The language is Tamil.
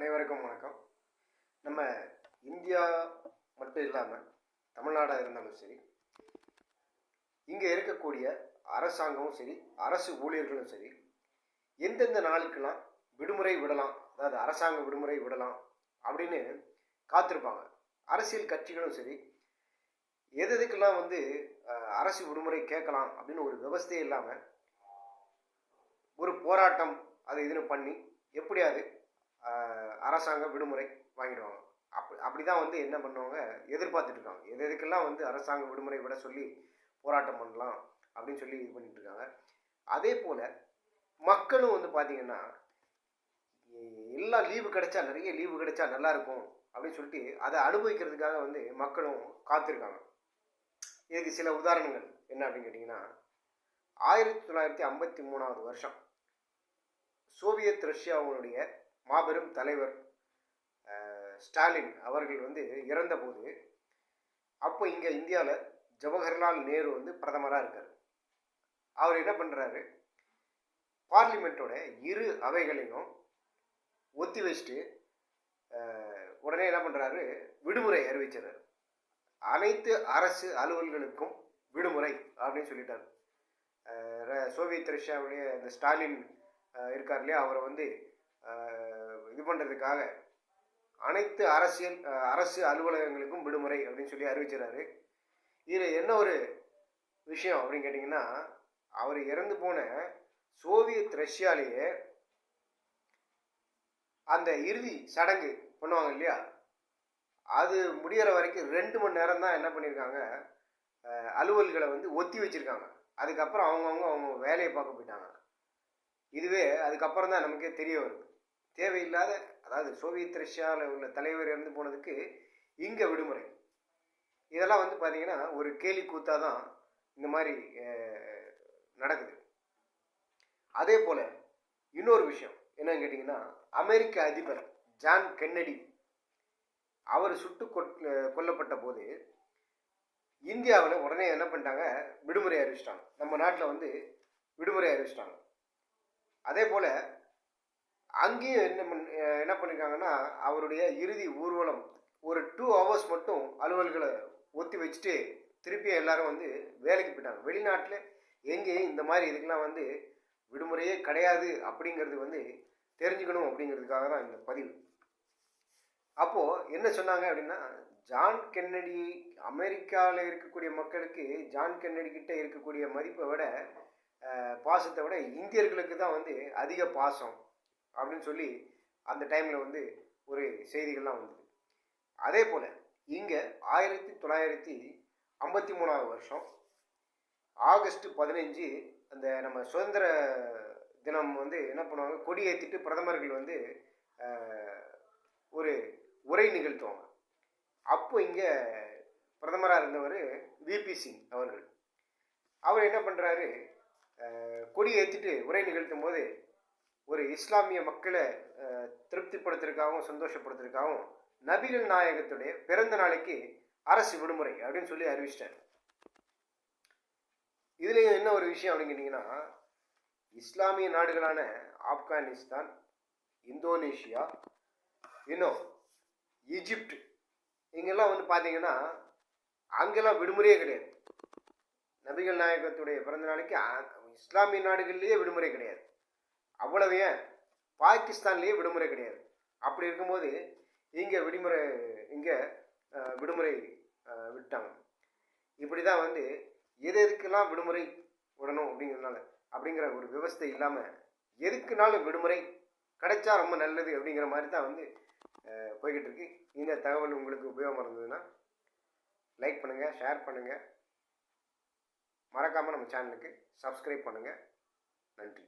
அனைவருக்கும் வணக்கம். நம்ம இந்தியா மட்டும் இல்லாமல் தமிழ்நாடாக இருந்தாலும் சரி இங்கே இருக்கக்கூடிய அரசாங்கமும் சரி அரசு ஊழியர்களும் சரி எந்தெந்த நாளுக்கெல்லாம் விடுமுறை விடலாம் அதாவது அரசாங்க விடுமுறை விடலாம் அப்படின்னு காத்திருப்பாங்க. அரசியல் கட்சிகளும் சரி எது எதுக்கெல்லாம் வந்து அரசு விடுமுறை கேட்கலாம் அப்படின்னு ஒரு விவஸ்தையே இல்லாமல் ஒரு போராட்டம் அது இதுன்னு பண்ணி எப்படியாவது அரசாங்க விடுமுறை வாங்கிடுவாங்க. அப்படி அப்படி தான் வந்து என்ன பண்ணுவாங்க? எதிர்பார்த்துட்டு இருக்காங்க எது எதுக்கெல்லாம் வந்து அரசாங்க விடுமுறை விட சொல்லி போராட்டம் பண்ணலாம் அப்படின்னு சொல்லி இது பண்ணிட்டு இருக்காங்க அதே போல் மக்களும் வந்து பார்த்தீங்கன்னா எல்லா லீவு கிடைச்சா நிறைய லீவு கிடைச்சா நல்லா இருக்கும் அப்படின்னு சொல்லிட்டு அதை அனுபவிக்கிறதுக்காக வந்து மக்களும் காத்திருக்காங்க. இதுக்கு சில உதாரணங்கள் என்ன அப்படின்னு கேட்டிங்கன்னா ஆயிரத்தி தொள்ளாயிரத்தி ஐம்பத்தி மூணாவது வருஷம் சோவியத் ரஷ்யாவுடைய மாபெரும் தலைவர் ஸ்டாலின் அவர்கள் வந்து இறந்தபோது அப்போ இங்கே இந்தியாவில் ஜவஹர்லால் நேரு வந்து பிரதமராக இருக்கார். அவர் என்ன பண்ணுறாரு பார்லிமெண்ட்டோட இரு அவைகளையும் ஒத்தி வச்சுட்டு உடனே என்ன பண்ணுறாரு விடுமுறை அறிவிச்சார். அனைத்து அரசு அலுவல்களுக்கும் விடுமுறை அப்படின்னு சொல்லிட்டார். ர- சோவியத் ரஷ்யாவுடைய இந்த ஸ்டாலின் இருக்கார் இல்லையா? அவரை வந்து இது பண்ணுறதுக்காக அனைத்து அரசியல் அரசு அலுவலகங்களுக்கும் விடுமுறை அப்படின்னு சொல்லி அறிவிச்சிடறாரு இதில் என்ன ஒரு விஷயம் அப்படின்னு கேட்டிங்கன்னா அவர் இறந்து போன சோவியத் ரஷ்யாலேயே அந்த இறுதி சடங்கு பண்ணுவாங்க இல்லையா? அது முடிகிற வரைக்கும் ரெண்டு மணி நேரம் தான் என்ன பண்ணியிருக்காங்க அலுவல்களை வந்து ஒத்தி வச்சுருக்காங்க. அதுக்கப்புறம் அவங்கவுங்க அவங்க வேலையை பார்க்க போயிட்டாங்க. இதுவே அதுக்கப்புறம் தான் நமக்கே தெரிய வருது. தேவையில்லாத அதாவது சோவியத் ரஷ்யாவில் உள்ள தலைவர் இறந்து போனதுக்கு இங்கே விடுமுறை. இதெல்லாம் வந்து பார்த்தீங்கன்னா ஒரு கேலி கூத்தாக தான் இந்த மாதிரி நடக்குது. அதே போல் இன்னொரு விஷயம் என்னன்னு கேட்டிங்கன்னா அமெரிக்க அதிபர் ஜான் கென்னடி அவர் சுட்டு கொட்- கொல்லப்பட்ட போது இந்தியாவில் உடனே என்ன பண்ணிட்டாங்க? விடுமுறை அறிவிச்சிட்டாங்க. நம்ம நாட்டில் வந்து விடுமுறை அறிவிச்சிட்டாங்க. அதே போல் அங்கேயும் என்ன பண் என்ன பண்ணியிருக்காங்கன்னா அவருடைய இறுதி ஊர்வலம் ஒரு டூ ஹவர்ஸ் மட்டும் அலுவல்களை ஒத்தி வச்சுட்டு திருப்பி எல்லாரும் வந்து வேலைக்கு போயிட்டாங்க. வெளிநாட்டில் எங்கேயும் இந்த மாதிரி இதுக்கெல்லாம் வந்து விடுமுறையே கிடையாது அப்படிங்கிறது வந்து தெரிஞ்சுக்கணும் அப்படிங்கிறதுக்காக தான் இந்த பதிவு. அப்போது என்ன சொன்னாங்க அப்படின்னா ஜான் கென்னடி அமெரிக்காவில் இருக்கக்கூடிய மக்களுக்கு ஜான் கென்னடி கிட்ட இருக்கக்கூடிய மதிப்பை விட பாசத்தை விட இந்தியர்களுக்கு தான் வந்து அதிக பாசம். அப்படின்னு சொல்லி அந்த டைமில் வந்து ஒரு செய்திகள்லாம் வந்தது. அதே போல் இங்கே ஆயிரத்தி தொள்ளாயிரத்தி ஐம்பத்தி மூணாவது வருஷம் ஆகஸ்ட் பதினஞ்சு அந்த நம்ம சுதந்திர தினம் வந்து என்ன பண்ணுவாங்க? கொடி ஏற்றிட்டு பிரதமர்கள் வந்து ஒரு உரை நிகழ்த்துவாங்க. அப்போ இங்கே பிரதமராக இருந்தவர் விபி சிங் அவர்கள். அவர் என்ன பண்ணுறாரு கொடி ஏற்றிட்டு உரை நிகழ்த்தும் போது ஒரு இஸ்லாமிய மக்களை திருப்திப்படுத்துறதுக்காகவும் சந்தோஷப்படுத்துறதுக்காகவும் நபிகள் நாயகத்துடைய பிறந்த நாளைக்கு அரசு விடுமுறை அப்படின்னு சொல்லி அறிவிச்சிட்டேன் இதுலேயும் என்ன ஒரு விஷயம் அப்படின்னு கேட்டிங்கன்னா இஸ்லாமிய நாடுகளான ஆப்கானிஸ்தான் இந்தோனேஷியா இன்னும் ஈஜிப்ட் இங்கெல்லாம் வந்து பார்த்தீங்கன்னா அங்கெல்லாம் விடுமுறையே கிடையாது. நபிகள் நாயகத்துடைய பிறந்த நாளைக்கு இஸ்லாமிய நாடுகள்லேயே விடுமுறை கிடையாது. அவ்வளவு ஏன்? பாகிஸ்தான்லேயே விடுமுறை கிடையாது. அப்படி இருக்கும்போது இங்கே விடுமுறை இங்கே விடுமுறை விட்டாங்க. இப்படி தான் வந்து எது எதுக்கெல்லாம் விடுமுறை விடணும் அப்படிங்கிறதுனால அப்படிங்கிற ஒரு விவஸ்தை இல்லாமல் எதுக்குனாலும் விடுமுறை கிடைச்சா ரொம்ப நல்லது அப்படிங்கிற மாதிரி தான் வந்து போய்கிட்டு இருக்கு இந்த தகவல் உங்களுக்கு உபயோகமாக இருந்ததுன்னா லைக் பண்ணுங்கள் ஷேர் பண்ணுங்கள் மறக்காமல் நம்ம சேனலுக்கு சப்ஸ்கிரைப் பண்ணுங்கள் நன்றி.